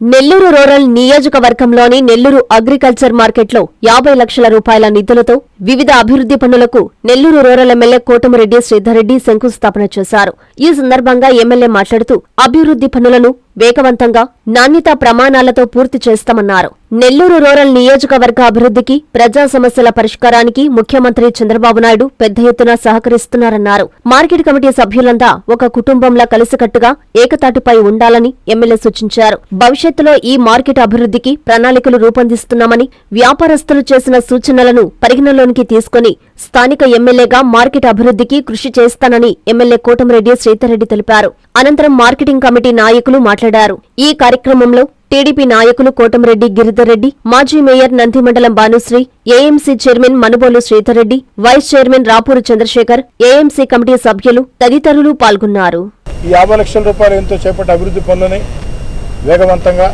Nellore rural నియోజకవర్గంలోని Nellore agriculture మార్కెట్లో యాభై లక్షల రూపాయల నిధులతో వివిధ అభివృద్ధి పనులకు నెల్లూరు రూరల్ ఎమ్మెల్యే కోటమిరెడ్డి శ్రీధర్రెడ్డి శంకుస్థాపన చేశారు. ఈ సందర్భంగా ఎమ్మెల్యే మాట్లాడుతూ అభివృద్ధి పనులను వేగవంతంగా నాణ్యతా ప్రమాణాలతో పూర్తి చేస్తామన్నారు. నెల్లూరు రూరల్ నియోజకవర్గ అభివృద్ధికి ప్రజా సమస్యల పరిష్కారానికి ముఖ్యమంత్రి చంద్రబాబు నాయుడు పెద్ద ఎత్తున సహకరిస్తున్నారన్నారు. మార్కెట్ కమిటీ సభ్యులంతా ఒక కుటుంబంలా కలిసికట్టుగా ఏకతాటిపై ఉండాలని ఎమ్మెల్యే సూచించారు. భవిష్యత్తులో ఈ మార్కెట్ అభివృద్ధికి ప్రణాళికలు రూపొందిస్తున్నామని వ్యాపారస్తులు చేసిన సూచనలను పరిగణలోనికి తీసుకుని స్థానిక ఎమ్మెల్యేగా మార్కెట్ అభివృద్ధికి కృషి చేస్తానని ఎమ్మెల్యే కోటమిరెడ్డి శ్రీధర్రెడ్డి తెలిపారు. అనంతరం మార్కెటింగ్ కమిటీ నాయకులు మాట్లాడారు. ఈ కార్యక్రమంలో టీడీపీ నాయకులు కోటమిరెడ్డి గిరిధర్రెడ్డి మాజీ mayor Nandimandalam Bhanushri AMC chairman Manubolu Sridhar Reddy vice chairman Rapur Chandrasekhar AMC committee సభ్యులు తదితరులు పాల్గొన్నారు. ఈ యాభై లక్షల రూపాయలు ఎంతో చేపట్టే అభివృద్ధి పనులని వేగవంతంగా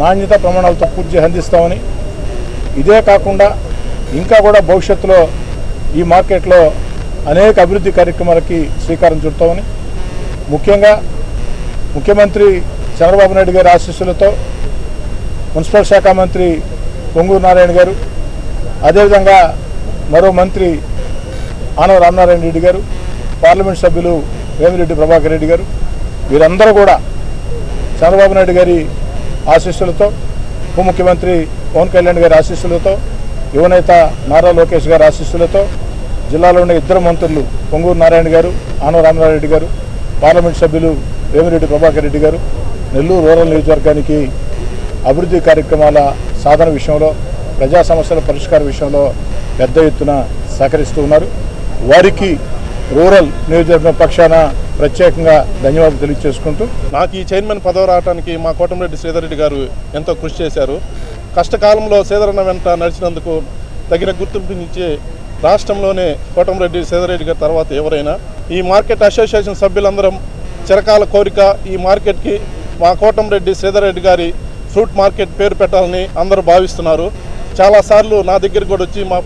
నాణ్యత ప్రమాణాలతో పూర్తి అందిస్తామని. ఇదే కాకుండా ఇంకా కూడా భవిష్యత్తులో ఈ మార్కెట్లో అనేక అభివృద్ధి కార్యక్రమాలకి శ్రీకారం చుడతామని. ముఖ్యంగా ముఖ్యమంత్రి చంద్రబాబు నాయుడు గారి ఆశీస్సులతో మున్సిపల్ శాఖ మంత్రి పొంగూరు నారాయణ గారు అదేవిధంగా మరో మంత్రి ఆనవ రామనారాయణ రెడ్డి గారు పార్లమెంట్ సభ్యులు వేమిరెడ్డి ప్రభాకర్ రెడ్డి గారు వీరందరూ కూడా చంద్రబాబు నాయుడు గారి ఆశీస్సులతో ఉప ముఖ్యమంత్రి పవన్ కళ్యాణ్ గారి ఆశీస్సులతో యువనేత నారా లోకేష్ గారి ఆశీస్సులతో జిల్లాలో ఉన్న ఇద్దరు మంత్రులు పొంగూరు నారాయణ గారు ఆనవ రామనారాయణ రెడ్డి గారు పార్లమెంట్ సభ్యులు వేమిరెడ్డి ప్రభాకర్ రెడ్డి గారు నెల్లూరు రూరల్ నియోజకవర్గానికి అభివృద్ధి కార్యక్రమాల సాధన విషయంలో ప్రజా సమస్యల పరిష్కార విషయంలో పెద్ద ఎత్తున సహకరిస్తూ ఉన్నారు. వారికి రూరల్ నియోజకవర్గం పక్షాన ప్రత్యేకంగా ధన్యవాదాలు తెలియజేసుకుంటూ నాకు ఈ చైర్మన్ పదవి రావడానికి మా కోటమిరెడ్డి శ్రీధర్రెడ్డి గారు ఎంతో కృషి చేశారు. కష్టకాలంలో శ్రీధరన్న వెంట నడిచినందుకు తగిన గుర్తింపునిచ్చే రాష్ట్రంలోనే కోటమిరెడ్డి శ్రీధర్రెడ్డి గారి తర్వాత ఎవరైనా. ఈ మార్కెట్ అసోసియేషన్ సభ్యులందరం చిరకాల కోరిక ఈ మార్కెట్కి మా కోటంరెడ్డి శ్రీధర్రెడ్డి గారి ఫ్రూట్ మార్కెట్ పేరు పెట్టాలని అందరూ భావిస్తున్నారు. చాలాసార్లు నా దగ్గరికి కూడా వచ్చి మా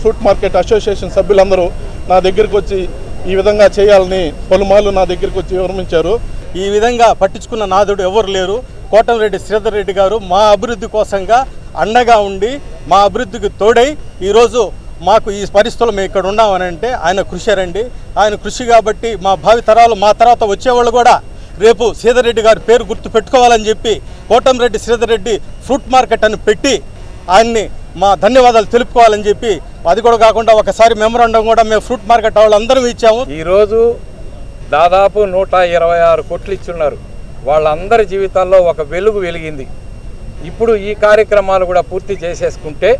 ఫ్రూట్ మార్కెట్ అసోసియేషన్ సభ్యులందరూ నా దగ్గరికి వచ్చి ఈ విధంగా చేయాలని పలుమార్లు నా దగ్గరికి వచ్చి వివరించారు. ఈ విధంగా పట్టించుకున్న నాదుడు ఎవరు లేరు. కోటంరెడ్డి శ్రీధర్ రెడ్డి గారు మా అభివృద్ధి కోసంగా అండగా ఉండి మా అభివృద్ధికి తోడై ఈరోజు మాకు ఈ పరిస్థితులు మేము ఇక్కడ ఉన్నామని అంటే ఆయన కృషి రండి. ఆయన కృషి కాబట్టి మా భావి తరాలు మా తర్వాత వచ్చేవాళ్ళు కూడా రేపు శ్రీధర్ గారి పేరు గుర్తు పెట్టుకోవాలని చెప్పి కోటంరెడ్డి శ్రీధర్ రెడ్డి ఫ్రూట్ మార్కెట్ అని పెట్టి ఆయన్ని మా ధన్యవాదాలు తెలుపుకోవాలని చెప్పి అది కూడా కాకుండా ఒకసారి మెమరాండం కూడా మేము ఫ్రూట్ మార్కెట్ వాళ్ళందరం ఇచ్చాము. ఈరోజు దాదాపు నూట ఇరవై ఆరు కోట్లు ఇచ్చున్నారు. వాళ్ళందరి జీవితాల్లో ఒక వెలుగు వెలిగింది. ఇప్పుడు ఈ కార్యక్రమాలు కూడా పూర్తి చేసేసుకుంటే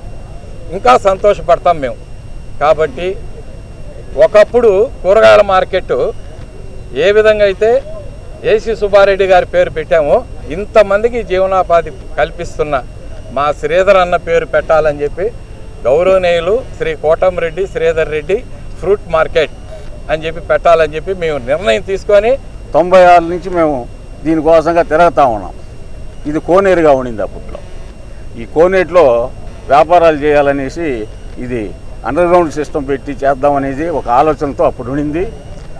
ఇంకా సంతోషపడతాం మేము. కాబట్టి ఒకప్పుడు కూరగాయల మార్కెట్ ఏ విధంగా అయితే ఏసీ సుబ్బారెడ్డి గారి పేరు పెట్టాము. ఇంతమందికి జీవనోపాధి కల్పిస్తున్న మా శ్రీధర్ అన్న పేరు పెట్టాలని చెప్పి గౌరవనీయులు శ్రీ కోటంరెడ్డి శ్రీధర్ రెడ్డి ఫ్రూట్ మార్కెట్ అని చెప్పి పెట్టాలని చెప్పి మేము నిర్ణయం తీసుకొని తొంభై ఆరు నుంచి మేము దీనికోసంగా తిరగతా ఉన్నాం. ఇది కోనేరుగా ఉండింది అప్పట్లో. ఈ కోనేటిలో వ్యాపారాలు చేయాలనేసి ఇది అండర్గ్రౌండ్ సిస్టమ్ పెట్టి చేద్దామనేది ఒక ఆలోచనతో అప్పుడు ఉండింది.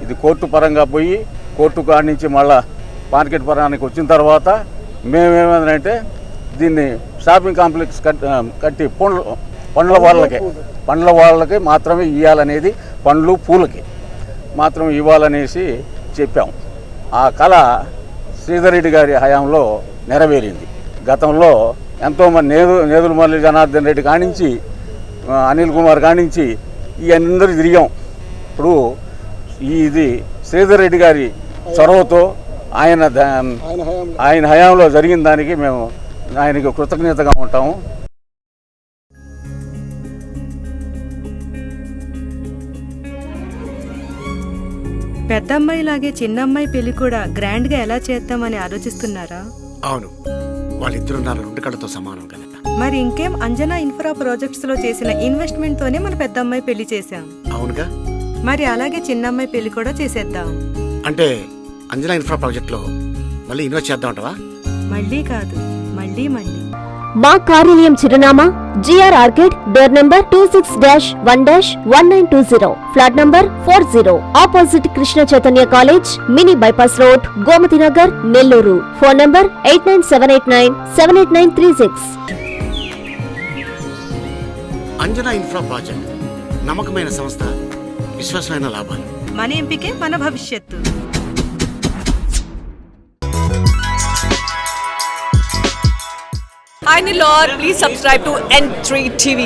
ఇది కోర్టు పరంగా పోయి కోర్టు కాడి నుంచి మళ్ళా మార్కెట్ పరానికి వచ్చిన తర్వాత మేమేమంటే దీన్ని షాపింగ్ కాంప్లెక్స్ కట్టి పండ్ల పండ్ల వాళ్ళకి. పండ్ల వాళ్ళకి మాత్రమే ఇవ్వాలనేది పండ్లు పూలకి. మాత్రం ఇవ్వాలనేసి చెప్పాం. ఆ కళ శ్రీధరెడ్డి గారి హయాంలో నెరవేరింది. గతంలో ఎంతోమంది నేదు నేదులమల్లి జనార్దన్ రెడ్డి కానించి అనిల్ కుమార్ కానించి ఈ అందరూ తిరిగాం. ఇప్పుడు ఇది శ్రీధర్ రెడ్డి గారి చొరవతో ఆయన ఆయన హయాంలో. జరిగిన దానికి మేము ఆయనకి కృతజ్ఞతగా ఉంటాము. పెద్దమ్మాయిలాగే చిన్నమ్మాయి పెళ్ళి కూడా గ్రాండ్గా ఎలా చేద్దామని ఆలోచిస్తున్నారా? అవును. వాళ్ళిద్దరు నా రెండు కళ్ళతో సమానం కదా. మరి ఇంకేం అంజనా ఇన్ఫ్రా ప్రాజెక్ట్స్లో చేసిన ఇన్వెస్ట్మెంట్ తోనే మన పెద్దమ్మాయి పెళ్ళి చేశాం. అవునుగా. మరి అలాగే చిన్నమ్మాయి పెళ్ళి కూడా చేసేద్దాం. అంటే అంజనా ఇన్ఫ్రా ప్రాజెక్ట్లో మళ్ళీ ఇన్వెస్ట్ చేద్దామంటావా? మళ్ళీ కాదు మళ్ళీ మళ్ళీ. మా కార్యాలయం చిరునామా GR orchid door number two six dash one dash one nine two zero flat number four zero opposite Krishna Chaitanya college mini bypass road Gomathi Nagar Nellore phone number eight nine seven eight nine seven eight nine three six Anjana infra project నమ్మకమైన సంస్థ విశ్వాసమైన లాభాలు. మన ఎంపికే మన భవిష్యత్తు Hi Nilor, please subscribe to N3 TV.